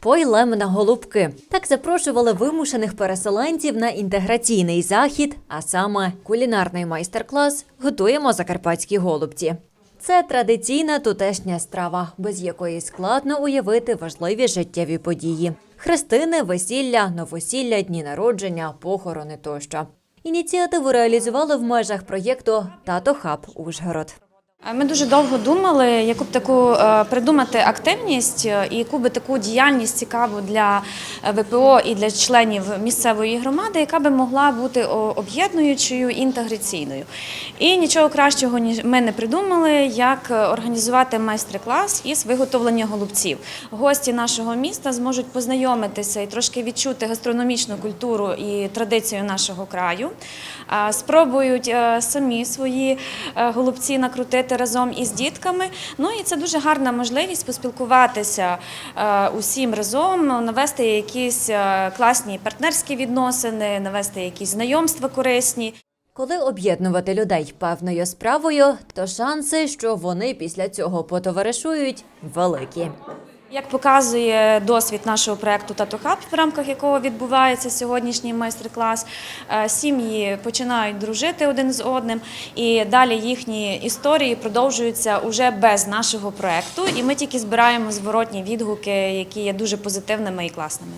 Пойлем на голубки. Так запрошували вимушених переселенців на інтеграційний захід, а саме кулінарний майстер-клас Готуємо закарпатські голубці. Це традиційна тутешня страва, без якої складно уявити важливі життєві події: хрестини, весілля, новосілля, дні народження, похорони тощо. Ініціативу реалізували в межах проєкту Тато Хаб Ужгород. Ми дуже довго думали, яку б таку е, придумати активність е, і яку би таку діяльність цікаву для е, ВПО і для членів місцевої громади, яка би могла бути об'єднуючою інтеграційною. І нічого кращого ми не придумали, як е, організувати майстер-клас із виготовлення голубців. Гості нашого міста зможуть познайомитися і трошки відчути гастрономічну культуру і традицію нашого краю. Спробують е, самі свої е, голубці накрутити разом із дітками. Ну і це дуже гарна можливість поспілкуватися е, усім разом, навести якісь е, класні партнерські відносини, навести якісь знайомства корисні. Коли об'єднувати людей певною справою, то шанси, що вони після цього потоваришують, великі. Як показує досвід нашого проекту «Татохаб», в рамках якого відбувається сьогоднішній майстер-клас, е, сім'ї починають дружити один з одним, і далі їхні історії продовжуються уже без нашого проекту. І ми тільки збираємо зворотні відгуки, які є дуже позитивними і класними.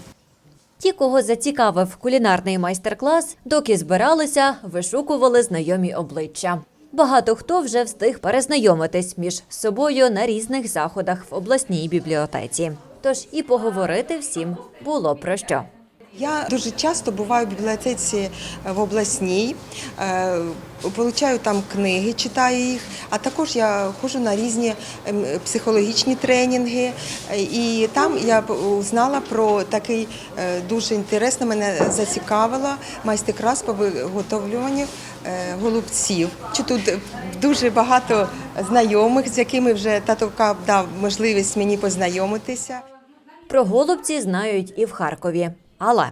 Ті, кого зацікавив кулінарний майстер-клас, доки збиралися, вишукували знайомі обличчя. Багато хто вже встиг перезнайомитись між собою на різних заходах в обласній бібліотеці. Тож і поговорити всім було про що. Я дуже часто буваю в бібліотеці е, в обласній, е, получаю там книги, читаю їх, а також я ходжу на різні ем, психологічні тренінги. І там я узнала про такий е, дуже інтересно, мене зацікавило майстер-клас по виготовлюванню голубців. Чи тут дуже багато знайомих, з якими вже тато Кап дав можливість мені познайомитися. Про голубці знають і в Харкові. Але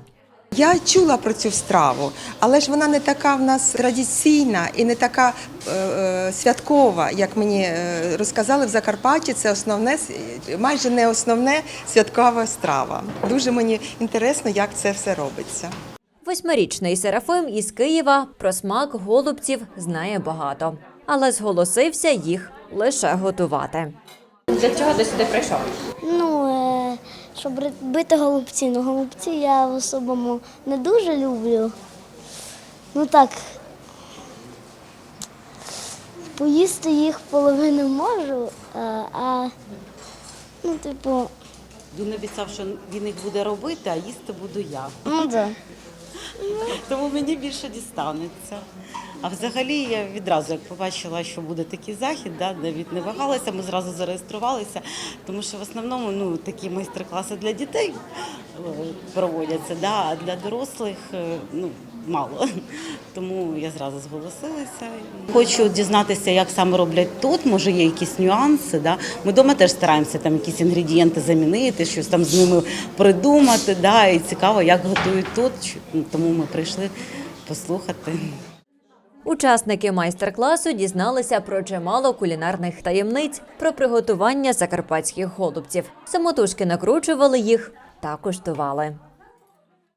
Я чула про цю страву, але ж вона не така в нас традиційна і не така е, е, святкова, як мені е, розказали в Закарпатті. Це основне, с- майже не основне святкова страва. Дуже мені інтересно, як це все робиться. восьмирічний Серафим із Києва про смак голубців знає багато, але зголосився їх лише готувати. Для чого ти сюди прийшов? Щоб бити голубці. Ну, голубці я в особому не дуже люблю. Ну так. Поїсти їх половину можу, а, а ну, типу, Він обіцяв, що він їх буде робити, а їсти буду я. ну да. Тому мені більше дістанеться. А взагалі я відразу, як побачила, що буде такий захід, да, навіть не вагалася, ми зразу зареєструвалися, тому що в основному ну, такі майстер-класи для дітей е, проводяться, да, а для дорослих е, ну, мало. Тому я зразу зголосилася. Хочу дізнатися, як саме роблять тут. Може, є якісь нюанси. Да? Ми вдома теж стараємося там якісь інгредієнти замінити, щось там з ними придумати. Да? І цікаво, як готують тут. Тому ми прийшли послухати. Учасники майстер-класу дізналися про чимало кулінарних таємниць про приготування закарпатських голубців. Самотужки накручували їх та куштували.